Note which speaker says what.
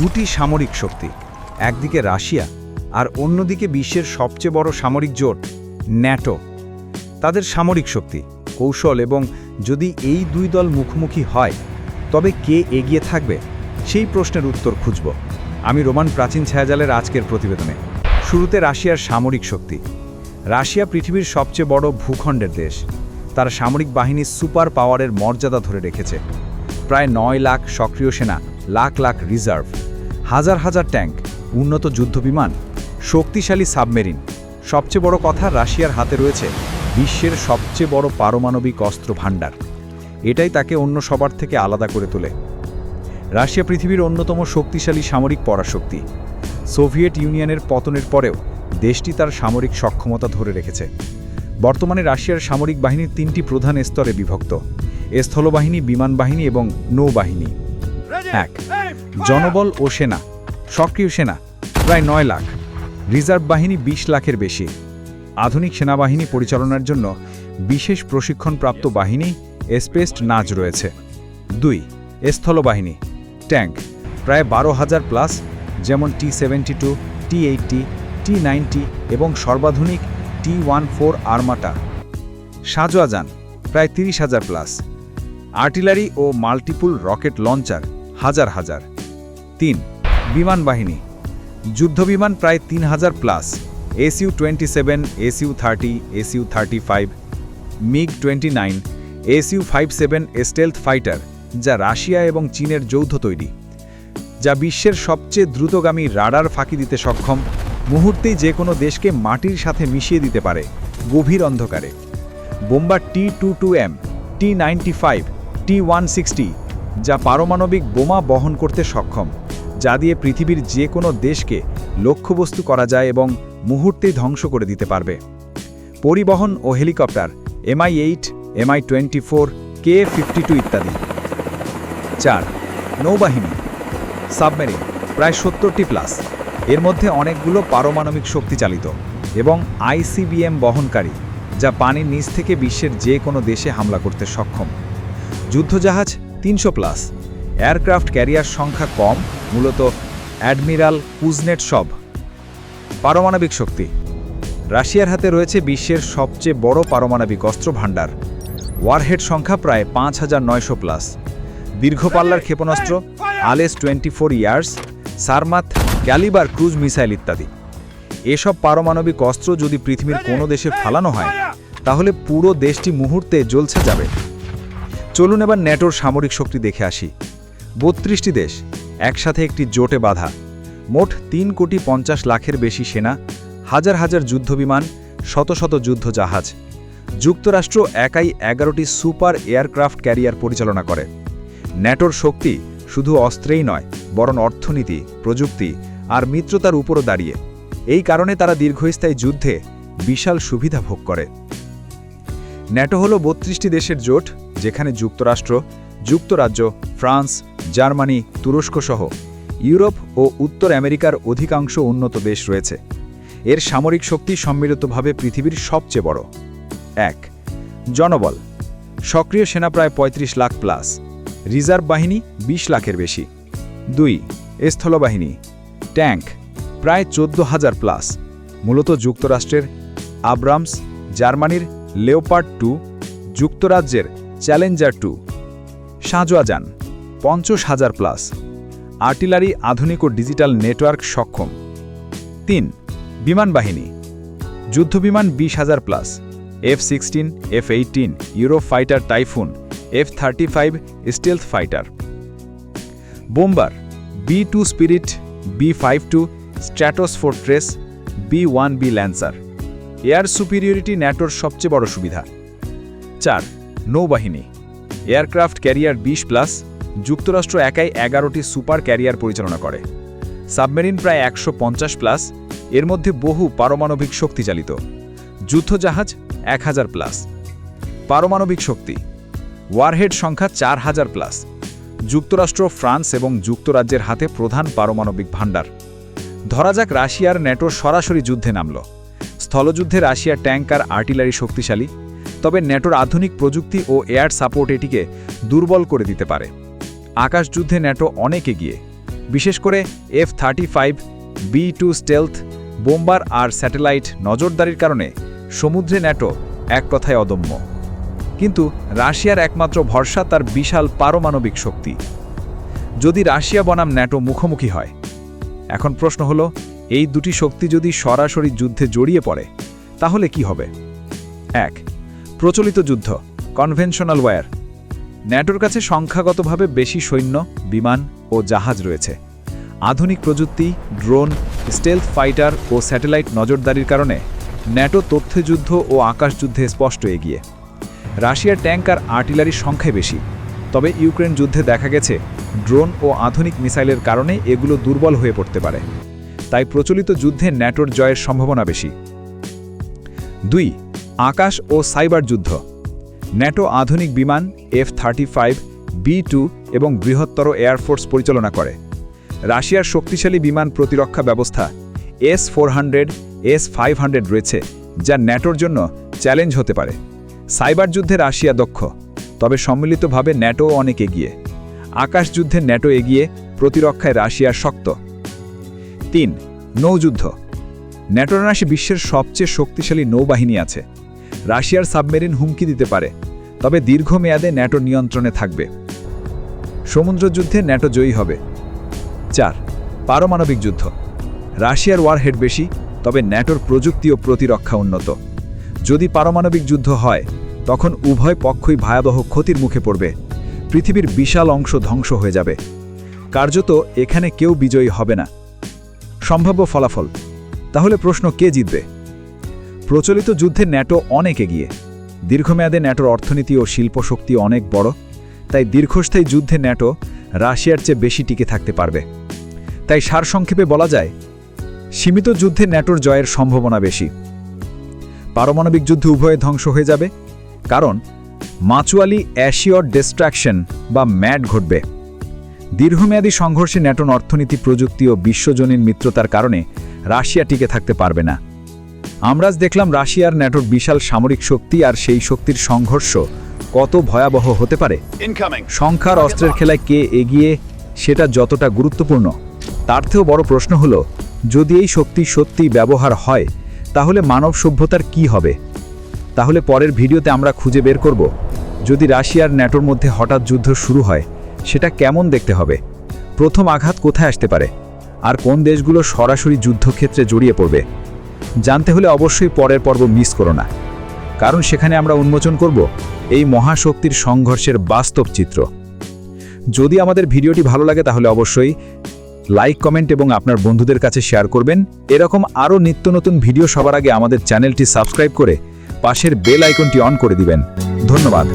Speaker 1: দুটি সামরিক শক্তি, একদিকে রাশিয়া আর অন্যদিকে বিশ্বের সবচেয়ে বড় সামরিক জোট, ন্যাটো। তাদের সামরিক শক্তি, কৌশল এবং যদি এই দুই দল মুখোমুখি হয়, তবে কে এগিয়ে থাকবে? সেই প্রশ্নের উত্তর খুঁজব। আমি রোমান প্রাচীন ছায়াজালের আজকের প্রতিবেদনে। শুরুতে রাশিয়ার সামরিক শক্তি। রাশিয়া পৃথিবীর সবচেয়ে বড় ভূখণ্ডের দেশ। তার সামরিক বাহিনী সুপার পাওয়ারের মর্যাদা ধরে রেখেছে। প্রায় নয় লাখ সক্রিয় সেনা লাখ লাখ রিজার্ভ, হাজার হাজার ট্যাঙ্ক, উন্নত যুদ্ধবিমান শক্তিশালী সাবমেরিন। সবচেয়ে বড় কথা রাশিয়ার হাতে রয়েছে বিশ্বের সবচেয়ে বড় পারমাণবিক অস্ত্র ভাণ্ডার। এটাই তাকে অন্য সবার থেকে আলাদা করে তোলে। রাশিয়া পৃথিবীর অন্যতম শক্তিশালী সামরিক পরাশক্তি। সোভিয়েট ইউনিয়নের পতনের পরেও দেশটি তার সামরিক সক্ষমতা ধরে রেখেছে। বর্তমানে রাশিয়ার সামরিক বাহিনীর তিনটি প্রধান স্তরে বিভক্ত। স্থলবাহিনী বিমান বাহিনী এবং নৌবাহিনী। এক। জনবল ও সেনা সক্রিয় সেনা প্রায় নয় লাখ। রিজার্ভ বাহিনী ২০ লাখের বেশি। আধুনিক সেনাবাহিনী পরিচালনার জন্য বিশেষ প্রশিক্ষণপ্রাপ্ত বাহিনী এসপেস্ট নাচ রয়েছে। দুই স্থলবাহিনী ট্যাঙ্ক প্রায় বারো হাজার প্লাস যেমন T seventy two T eighty T ninety এবং সর্বাধুনিক টি ওয়ান ফোর আর্মাটা। সাজোয়াজান প্রায় তিরিশ হাজার প্লাস। আর্টিলারি ও মাল্টিপুল রকেট লঞ্চার হাজার হাজার। তিন, বিমান বাহিনী। যুদ্ধবিমান প্রায় তিন হাজার plus. SU twenty seven, SU thirty SU thirty five, MiG twenty nine, SU five seven, stealth fighter, যা রাশিয়া এবং চীনের যৌথ তৈরি, যা বিশ্বের সবচেয়ে দ্রুতগামী রাডার ফাঁকি দিতে সক্ষম, মুহূর্তেই যে কোনো দেশকে মাটির সাথে মিশিয়ে দিতে পারে গভীর অন্ধকারে। Bomber T two two M, T ninety five, T one sixty যা পারমাণবিক বোমা বহন করতে সক্ষম, যা দিয়ে পৃথিবীর যে কোনো দেশকে লক্ষ্যবস্তু করা যায় এবং মুহূর্তেই ধ্বংস করে দিতে পারবে। পরিবহন ও helicopter Mi eight Mi twenty four, K fifty two ইত্যাদি। চার, নৌবাহিনী, সাবমেরিন, প্রায় সত্তরটি প্লাস। এর মধ্যে অনেকগুলো পারমাণবিক শক্তি চালিত এবং আইসিবিএম বহনকারী, যা পানির নিচ থেকে বিশ্বের যে কোনো দেশে হামলা করতে সক্ষম। যুদ্ধজাহাজ তিনশো প্লাস। এয়ারক্রাফট ক্যারিয়ার সংখ্যা কম, মূলত অ্যাডমিরাল কুজনেট সব। পারমাণবিক শক্তি। রাশিয়ার হাতে রয়েছে বিশ্বের সবচেয়ে বড় পারমাণবিক অস্ত্র ভাণ্ডার। ওয়ারহেড সংখ্যা প্রায় পাঁচ হাজার নয়শো প্লাস। দীর্ঘপাল্লার ক্ষেপণাস্ত্র, RS twenty four Yars, Sarmat, Kalibr cruise missile ইত্যাদি। এসব পারমাণবিক অস্ত্র যদি পৃথিবীর কোনো দেশে ফালানো হয়, তাহলে পুরো দেশটি মুহূর্তে জ্বলছে যাবে। চলুন এবার ন্যাটোর সামরিক শক্তি দেখে আসি। বত্রিশটি দেশ একসাথে একটি জোটে বাঁধা, মোট তিন কোটি পঞ্চাশ লাখের বেশি সেনা, হাজার হাজার যুদ্ধবিমান, শত শত যুদ্ধ জাহাজ যুক্তরাষ্ট্র একাই এগারোটি সুপার এয়ারক্রাফট ক্যারিয়ার পরিচালনা করে। ন্যাটোর শক্তি শুধু অস্ত্রেই নয়, বরং অর্থনীতি, প্রযুক্তি আর মিত্রতার উপরও দাঁড়িয়ে। এই কারণে তারা দীর্ঘস্থায়ী যুদ্ধে বিশাল সুবিধা ভোগ করে। ন্যাটো হল বত্রিশটি দেশের জোট যেখানে যুক্তরাষ্ট্র, যুক্তরাজ্য, ফ্রান্স, জার্মানি, তুরস্ক সহ ইউরোপ ও উত্তর আমেরিকার অধিকাংশ উন্নত দেশ রয়েছে। এর সামরিক শক্তি সম্মিলিতভাবে পৃথিবীর সবচেয়ে বড়। এক, জনবল। সক্রিয় সেনা প্রায় ৩৫ লাখ প্লাস। রিজার্ভ বাহিনী ২০ লাখের বেশি। দুই, স্থলবাহিনী। ট্যাঙ্ক প্রায় চোদ্দ হাজার প্লাস। মূলত যুক্তরাষ্ট্রের আব্রামস, জার্মানির লেওপার্ড টু, যুক্তরাজ্যের চ্যালেঞ্জার টু। সাঁজোয়াজান পঞ্চাশ হাজার প্লাস। আর্টিলারি, আধুনিক ও ডিজিটাল নেটওয়ার্ক সক্ষম। তিন, বিমান বাহিনী। যুদ্ধবিমান বিশ হাজার plus. F sixteen, F eighteen, Eurofighter Typhoon, F thirty five, stealth fighter. Bomber, B two Spirit, B five two Stratofortress B one B Lancer. Air superiority ন্যাটোর সবচেয়ে বড় সুবিধা। চার নৌবাহিনী। এয়ারক্রাফট ক্যারিয়ার বিশ প্লাস, যুক্তরাষ্ট্র একাই এগারোটি সুপার ক্যারিয়ার পরিচালনা করে। সাবমেরিন প্রায় একশো পঞ্চাশ প্লাস, এর মধ্যে বহু পারমাণবিক শক্তি চালিত। যুদ্ধজাহাজ এক হাজার প্লাস। পারমাণবিক শক্তি। ওয়ারহেড সংখ্যা চার হাজার প্লাস। যুক্তরাষ্ট্র, ফ্রান্স এবং যুক্তরাজ্যের হাতে প্রধান পারমাণবিক ভাণ্ডার। ধরা যাক রাশিয়ার ন্যাটো সরাসরি যুদ্ধে নামল। স্থলযুদ্ধে রাশিয়ার ট্যাঙ্কার আর্টিলারি শক্তিশালী তবে ন্যাটোর আধুনিক প্রযুক্তি ও এয়ার সাপোর্ট এটিকে দুর্বল করে দিতে পারে। আকাশযুদ্ধে ন্যাটো অনেক এগিয়ে। বিশেষ করে F thirty five B two stealth bomber আর স্যাটেলাইট নজরদারির কারণে সমুদ্রে ন্যাটো এক কথায় অদম্য। কিন্তু রাশিয়ার একমাত্র ভরসা তার বিশাল পারমাণবিক শক্তি। যদি রাশিয়া বনাম ন্যাটো মুখোমুখি হয়, এখন প্রশ্ন হলো, এই দুটি শক্তি যদি সরাসরি যুদ্ধে জড়িয়ে পড়ে, তাহলে কি হবে? এক প্রচলিত যুদ্ধ কনভেনশনাল ওয়্যার ন্যাটোর কাছে সংখ্যাগতভাবে বেশি সৈন্য, বিমান ও জাহাজ রয়েছে। আধুনিক প্রযুক্তি, ড্রোন স্টেলথ ফাইটার ও স্যাটেলাইট নজরদারির কারণে ন্যাটো তথ্যযুদ্ধ ও আকাশযুদ্ধে স্পষ্ট এগিয়ে। রাশিয়ার ট্যাঙ্ক আর আর্টিলারির সংখ্যায় বেশি। তবে ইউক্রেন যুদ্ধে দেখা গেছে, ড্রোন ও আধুনিক মিসাইলের কারণে এগুলো দুর্বল হয়ে পড়তে পারে। তাই প্রচলিত যুদ্ধে ন্যাটোর জয়ের সম্ভাবনা বেশি। দুই আকাশ ও সাইবার যুদ্ধ। ন্যাটো আধুনিক বিমান, F thirty five, B two এবং বৃহত্তর এয়ারফোর্স পরিচালনা করে। রাশিয়ার শক্তিশালী বিমান প্রতিরক্ষা ব্যবস্থা S four hundred, S five hundred রয়েছে, যা ন্যাটোর জন্য চ্যালেঞ্জ হতে পারে। সাইবার যুদ্ধে রাশিয়া দক্ষ, তবে সম্মিলিতভাবে ন্যাটো অনেক এগিয়ে। আকাশ যুদ্ধে ন্যাটো এগিয়ে প্রতিরক্ষায় রাশিয়ার শক্ত। তিন, নৌযুদ্ধ। ন্যাটোর নাশি বিশ্বের সবচেয়ে শক্তিশালী নৌবাহিনী আছে। রাশিয়ার সাবমেরিন হুমকি দিতে পারে, তবে দীর্ঘমেয়াদে ন্যাটো নিয়ন্ত্রণে থাকবে। সমুদ্রযুদ্ধে ন্যাটো জয়ী হবে। চার, পারমাণবিক যুদ্ধ। রাশিয়ার ওয়ারহেড বেশি, তবে ন্যাটোর প্রযুক্তি ও প্রতিরক্ষা উন্নত। যদি পারমাণবিক যুদ্ধ হয়, তখন উভয় পক্ষই ভয়াবহ ক্ষতির মুখে পড়বে। পৃথিবীর বিশাল অংশ ধ্বংস হয়ে যাবে। কার্যত এখানে কেউ বিজয়ী হবে না। সম্ভাব্য ফলাফল। তাহলে প্রশ্ন কে জিতবে? প্রচলিত যুদ্ধে ন্যাটো অনেক এগিয়ে। দীর্ঘমেয়াদে ন্যাটোর অর্থনীতি ও শিল্প শক্তি অনেক বড়, তাই দীর্ঘস্থায়ী যুদ্ধে ন্যাটো রাশিয়ার চেয়ে বেশি টিকে থাকতে পারবে। তাই সারসংক্ষেপে বলা যায়, সীমিত যুদ্ধে ন্যাটোর জয়ের সম্ভাবনা বেশি। পারমাণবিক যুদ্ধে উভয়ে ধ্বংস হয়ে যাবে, কারণ মাচুয়ালি অ্যাশিওর ডিস্ট্রাকশন বা ম্যাড ঘটবে। দীর্ঘমেয়াদী সংঘর্ষে ন্যাটোন অর্থনীতি, প্রযুক্তি ও বিশ্বজনীন মিত্রতার কারণে রাশিয়া টিকে থাকতে পারবে না। আমরা দেখলাম রাশিয়ার ন্যাটোর বিশাল সামরিক শক্তি আর সেই শক্তির সংঘর্ষ কত ভয়াবহ হতে পারে। সংখ্যার অস্ত্রের খেলায় কে এগিয়ে সেটা যতটা গুরুত্বপূর্ণ তার থেকেও বড় প্রশ্ন হলো যদি এই শক্তি সত্যি ব্যবহার হয় তাহলে মানব সভ্যতার কি হবে? তাহলে পরের ভিডিওতে আমরা খুঁজে বের করব যদি রাশিয়ার ন্যাটোর মধ্যে হঠাৎ যুদ্ধ শুরু হয় সেটা কেমন দেখতে হবে? প্রথম আঘাত কোথায় আসতে পারে? আর কোন দেশগুলো সরাসরি যুদ্ধক্ষেত্রে জড়িয়ে পড়বে? জানতে হলে অবশ্যই পরের পর্ব মিস করো না। কারণ সেখানে আমরা উন্মোচন করব এই মহাশক্তির সংঘর্ষের বাস্তব চিত্র। যদি আমাদের ভিডিওটি ভালো লাগে তাহলে অবশ্যই লাইক, কমেন্ট এবং আপনার বন্ধুদের কাছে শেয়ার করবেন। এরকম আরও নিত্য নতুন ভিডিও সবার আগে আমাদের চ্যানেলটি সাবস্ক্রাইব করে পাশের বেল আইকনটি অন করে দিবেন। ধন্যবাদ।